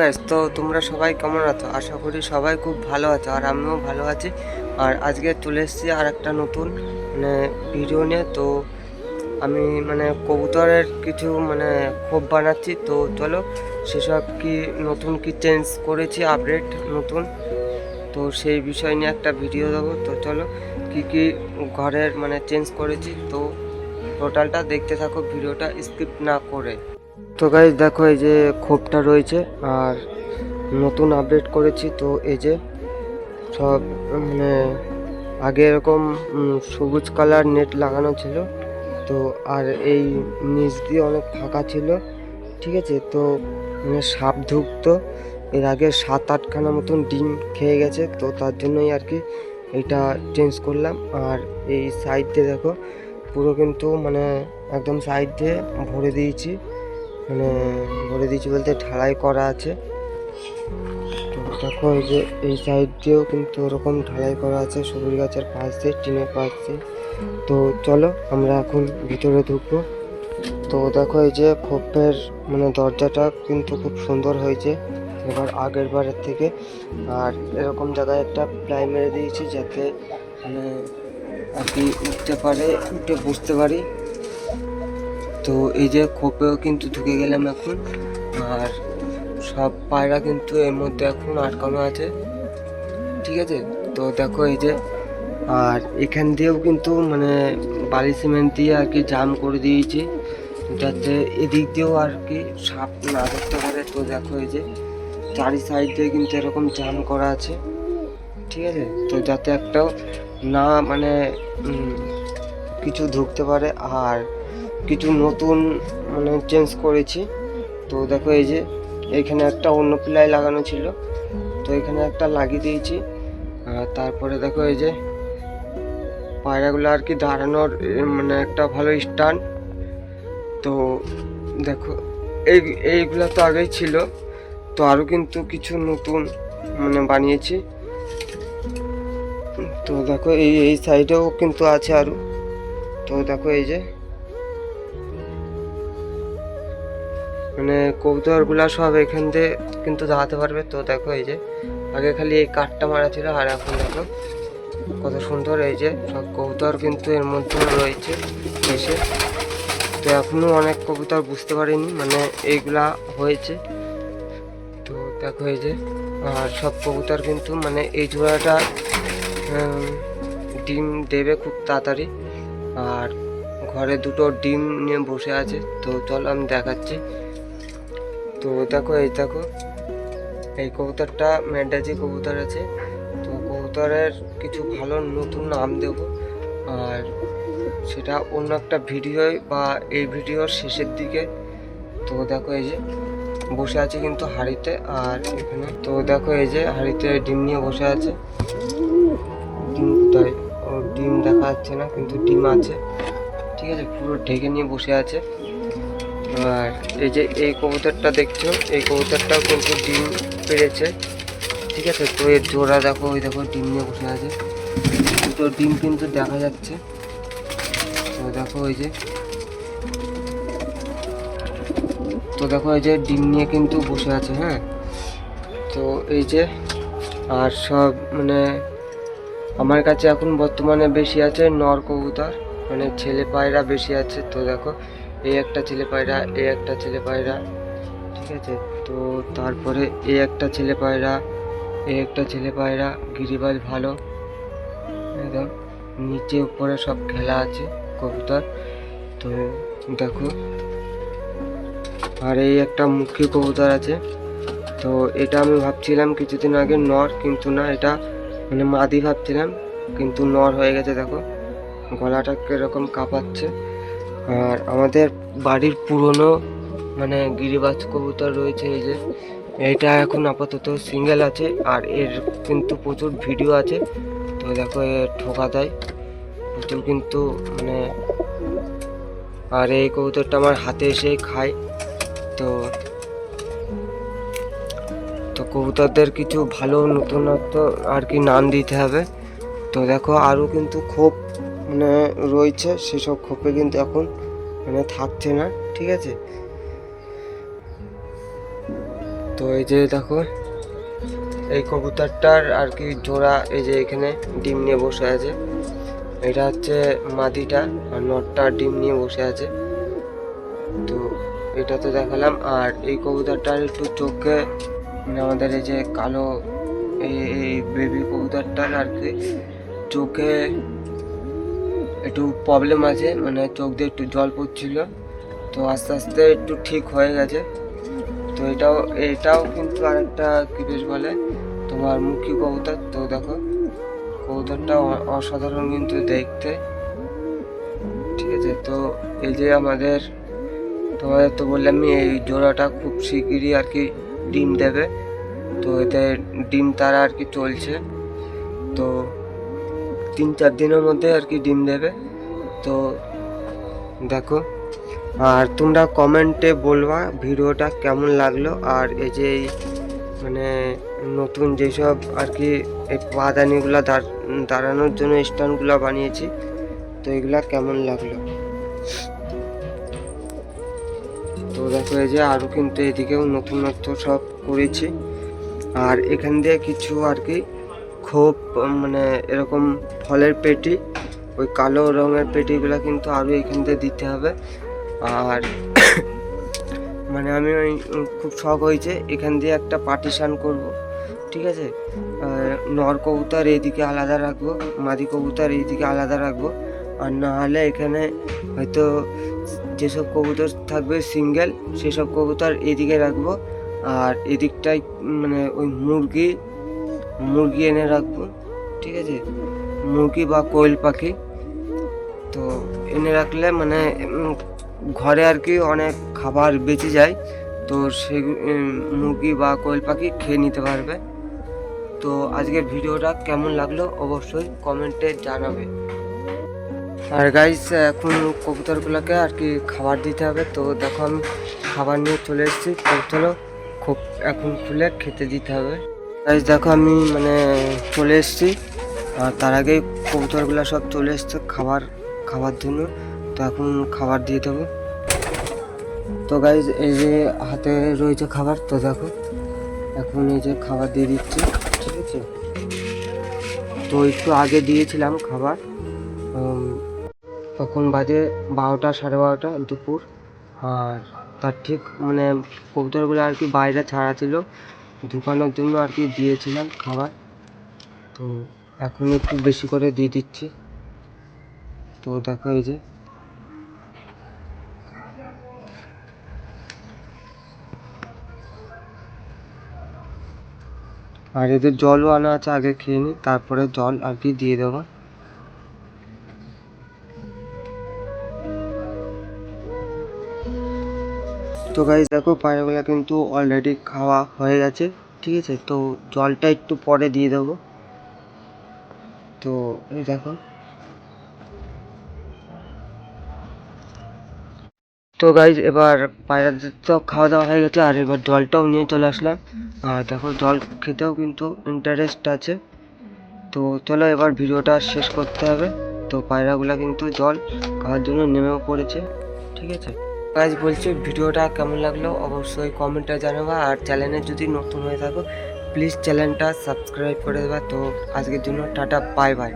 Guys তো তোমরা সবাই কেমন আছো? আশা করি সবাই খুব ভালো আছো আর আমিও ভালো আছি। আর আজকে চলে এসেছি আর একটা নতুন মানে ভিডিও নিয়ে। তো আমি মানে কবুতরের কিছু মানে খোপ বানাচ্ছি। তো চলো, সেসব কি নতুন কি চেঞ্জ করেছি আপডেট নতুন? তো সেই বিষয় নিয়ে একটা ভিডিও দেবো। তো চলো, কি কি ঘরের মানে চেঞ্জ করেছি। তো টোটালটা দেখতে থাকো ভিডিওটা স্কিপ না করে। তো গাইজ দেখো এই যে খোপটা রয়েছে আর নতুন আপডেট করেছি তো এই যে সব মানে আগে এরকম সবুজ কালার নেট লাগানো ছিল তো আর এই নিচ দিয়ে অনেক ফাঁকা ছিল, ঠিক আছে? তো মানে সাপ ঢুকতো এর আগে সাত আটখানা মতন ডিম খেয়ে গেছে তো তার জন্যই আর কি এটা চেঞ্জ করলাম। আর এই সাইড দিয়ে দেখো, পুরো কিন্তু মানে একদম সাইড দিয়ে ভরে দিয়েছি। মানে ভরে দিয়েছি বলতে ঢালাই করা আছে। তো দেখো এই যে এই সাইড দিয়েও কিন্তু ওরকম ঢালাই করা আছে, সবুজ গাছের পাশ দিয়ে, টিনের পাশ দিয়ে। তো চলো আমরা এখন ভিতরে ঢুকবো। তো দেখো এই যে খোপের মানে দরজাটা কিন্তু খুব সুন্দর হয়েছে, এবার আগের বারের থেকে। আর এরকম জায়গায় একটা প্লাই মেরে দিয়েছি যাতে মানে আর কি উঠতে পারে, উঠে বুঝতে পারি। তো এই যে খোপেও কিন্তু ঢুকে গেলাম এখন। আর সব পায়রা কিন্তু এর মধ্যে এখন আটকানো আছে। ঠিক আছে? তো দেখো এই যে, আর এখান দিয়েও কিন্তু মানে বালি সিমেন্ট দিয়ে আর কি জাম করে দিয়েছি। যাতে এদিক দিয়েও আর কি সাপ না ধরতে পারে। তো দেখো এই যে, চারি সাইড দিয়ে কিন্তু এরকম জাম করা আছে। ঠিক আছে? তো যাতে একটাও না মানে কিছু ঢুকতে পারে। আর কিছু নতুন মানে চেঞ্জ করেছি। তো দেখো এই যে, এখানে একটা অন্য প্লাই লাগানো ছিল। তো এখানে একটা লাগিয়ে দিয়েছি। আর তারপরে দেখো এই যে, পায়রাগুলো আর কি দাঁড়ানোর মানে একটা ভালো স্ট্যান্ড তো দেখো, এই, এইগুলো তো আগেই ছিল। তো আরও কিন্তু কিছু নতুন মানে বানিয়েছি। তো দেখো এই এই সাইডেও কিন্তু আছে আরও তো দেখো এই যে মানে কবুতরগুলা সব এখান দিয়ে, কিন্তু দাঁড়াতে পারবে। তো দেখো এই যে, আগে খালি এই কাঠটা মারা ছিল, আর এখন দেখো কত সুন্দর এই যে, সব কবুতর কিন্তু এর মধ্যে রয়েছে, এসে। তো এখনও অনেক কবুতর বুঝতে পারিনি মানে এইগুলা হয়েছে। তো দেখো এই যে, আর সব কবুতর কিন্তু মানে এই জোড়াটা ডিম দেবে খুব তাড়াতাড়ি। আর ঘরে দুটো ডিম নিয়ে বসে আছে, তো চলো আমি দেখাচ্ছি। তো দেখো, এই দেখো, এই কবুতরটা ম্যান্ডাজি কবুতর আছে। তো কবুতরের কিছু ভালো নতুন নাম দেব। আর সেটা অন্য একটা ভিডিওয় বা এই ভিডিওর শেষের দিকে। তো দেখো, এই যে বসে আছে কিন্তু হাঁড়িতে। আর এখানে, তো দেখো, এই যে হাঁড়িতে ডিম নিয়ে বসে আছে। ডিম ও ডিম দেখা যাচ্ছে না, কিন্তু ডিম আছে। ঠিক আছে, পুরো ঢেকে নিয়ে বসে আছে। আর এই যে এই কবুতরটা দেখছ, এই কবুতরটাও কিন্তু ডিম পেড়েছে। ঠিক আছে, তো এর জোড়া দেখো, ওই দেখো ডিম নিয়ে বসে আছে। তো ডিম কিন্তু দেখা যাচ্ছে। তো দেখো ওই যে, তো দেখো এই যে ডিম নিয়ে কিন্তু বসে আছে হ্যাঁ? তো এই যে, আর সব মানে আমার কাছে এখন বর্তমানে বেশি আছে নর কবুতর মানে ছেলে পায়রা বেশি আছে। তো দেখো এই একটা ছেলে পায়রা এই একটা ছেলে পায়রা, ঠিক আছে? তো তারপরে এ একটা ছেলে পায়রা, এ একটা ছেলে পায়রা গিরিবাজ ভালো, একদম। নিচে উপরে সব খেলা আছে, কবুতর। তো দেখো, আর এই একটা মুখী কবুতর আছে। তো এটা আমি ভাবছিলাম কিছুদিন আগে নর, কিন্তু না, এটা মানে মাদি ভাবছিলাম, কিন্তু নর হয়ে গেছে, দেখো। গলাটা কীরকম কাঁপাচ্ছে। আর আমাদের বাড়ির পুরনো মানে গিরিবাজ কবুতর রয়েছে এই যে। এটা এখন আপাতত সিঙ্গেল আছে আর এর কিন্তু প্রচুর ভিডিও আছে। তো দেখো এ ঠোকা দেয়। প্রচুর কিন্তু মানে আর এই কবুতরটা আমার হাতে এসে খায়। তো তো কবুতরদের কিছু ভালো নতুনত্ব আর কি নাম দিতে হবে। তো দেখো আরও কিন্তু খোপ মানে রয়েছে, সেসব খোপে কিন্তু এখন মানে থাকছে না, ঠিক আছে? তো এই যে দেখো, এই কবুতরটার আর কি জোড়া, এই যে এখানে ডিম নিয়ে বসে আছে। এটা হচ্ছে মাদিটা আর নটটা ডিম নিয়ে বসে আছে। তো এটা তো দেখালাম, আর এই কবুতরটার একটু চোখে মানে আমাদের এই যে কালো এই এই বেবি কবুতরটার আর কি চোখে একটু প্রবলেম আছে মানে চোখ দিয়ে একটু জল পড়ছিল, তো আস্তে আস্তে একটু ঠিক হয়ে গেছে। তো এটাও এটাও কিন্তু আরেকটা কি বেশ বলে, তোমার মুখী কবুতর। তো দেখো, কবুতরটা অসাধারণ কিন্তু দেখতে। ঠিক আছে, তো এই যে আমাদের, তোমাদের তো বললাম এই জোড়াটা খুব শিগগিরই আর কি ডিম দেবে। তো এতে ডিম তারা আর কি চলছে। তো তিন চার দিনের মধ্যে আর কি ডিম দেবে। তো দেখো, আর তোমরা কমেন্টে বলবা ভিডিওটা কেমন লাগল। আর এই যে মানে নতুন যেসব আর কি এই পাদানিগুলো দাঁড়ানোর জন্য স্ট্যান্ডগুলো বানিয়েছি, তো এগুলা কেমন লাগল? তো দেখো, এই যে আরও কিন্তু এদিকেও নতুনত্ব সব করেছি। আর এখান দিয়ে কিছু আর কি খুব মানে এরকম ফলের পেটি, ওই কালো রঙের পেটিগুলো কিন্তু আরও এখান দিয়ে দিতে হবে। আর মানে আমি ওই খুব শখ হয়েছে এখান দিয়ে একটা পার্টিশান করব, ঠিক আছে? নর কবুতর এইদিকে আলাদা রাখব, মাদি কবুতর এইদিকে আলাদা রাখব। আর না হলে এখানে হয়তো যেসব কবুতর থাকবে সিঙ্গেল, সেসব কবুতর এদিকে রাখব। আর এদিকটায় মানে ওই মুরগি মুরগি এনে রাখব, ঠিক আছে? মুরগি বা কোয়েল পাখি। তো এনে রাখলে মানে ঘরে আর কি অনেক খাবার বেঁচে যায়, তো সে মুরগি বা কোয়েল পাখি খেয়ে নিতে পারবে। তো আজকের ভিডিওটা কেমন লাগল অবশ্যই কমেন্টে জানাবে। আর গাইস এখন কবুতরগুলোকে আর কি খাবার দিতে হবে, তো দেখো আমি খাবার নিয়ে চলে এসেছি। চলো, খুব এখন খুলে খেতে দিতে হবে। গাইস দেখো আমি মানে চলে এসেছি। আর তার আগে কবুতরগুলো সব চলে এসছে খাবার খাবার জন্য। তো এখন খাবার দিয়ে দেবো। তো গাইজ এই যে হাতে রয়েছে খাবার, তো দেখো। এখন এই যে খাবার দিয়ে দিচ্ছি, ঠিক আছে? তো একটু আগে দিয়েছিলাম খাবার। তখন বাজে বারোটা, সাড়ে বারোটা দুপুর। আর তার ঠিক মানে কবুতরগুলো আর কি বাইরে ছাড়া ছিল। ঢুকানোর জন্য আর কি দিয়েছিলাম খাবার। তো এখন একটু বেশি করে দিয়ে দিচ্ছি। তো দেখো এই যে। আর এদের জলও আনা আছে, আগে খেয়ে নিই, তারপরে জল আর কি দিয়ে দেবো। তো গাইজ দেখো পায়রাগুলো কিন্তু অলরেডি খাওয়া হয়ে গেছে, ঠিক আছে? তো জলটা একটু পরে দিয়ে দেবো। তো এই দেখো। তো গাইজ এবার পায়রাদের তো খাওয়া দাওয়া হয়ে গেছে, আর এবার জলটাও নিয়ে চলে আসলাম। আর দেখো, জল খেতেও কিন্তু ইন্টারেস্ট আছে। তো চলো, এবার ভিডিওটা শেষ করতে হবে। তো পায়রাগুলো কিন্তু জল খাওয়ার জন্য নেমেও পড়েছে, ঠিক আছে? গাইজ বলছি, ভিডিওটা কেমন লাগল অবশ্যই কমেন্টে জানাবা। আর চ্যানেলে যদি নতুন হয়ে থাকো প্লিজ চ্যানেলটা সাবস্ক্রাইব করে দেবা। তো আজকের জন্য টাটা বাই বাই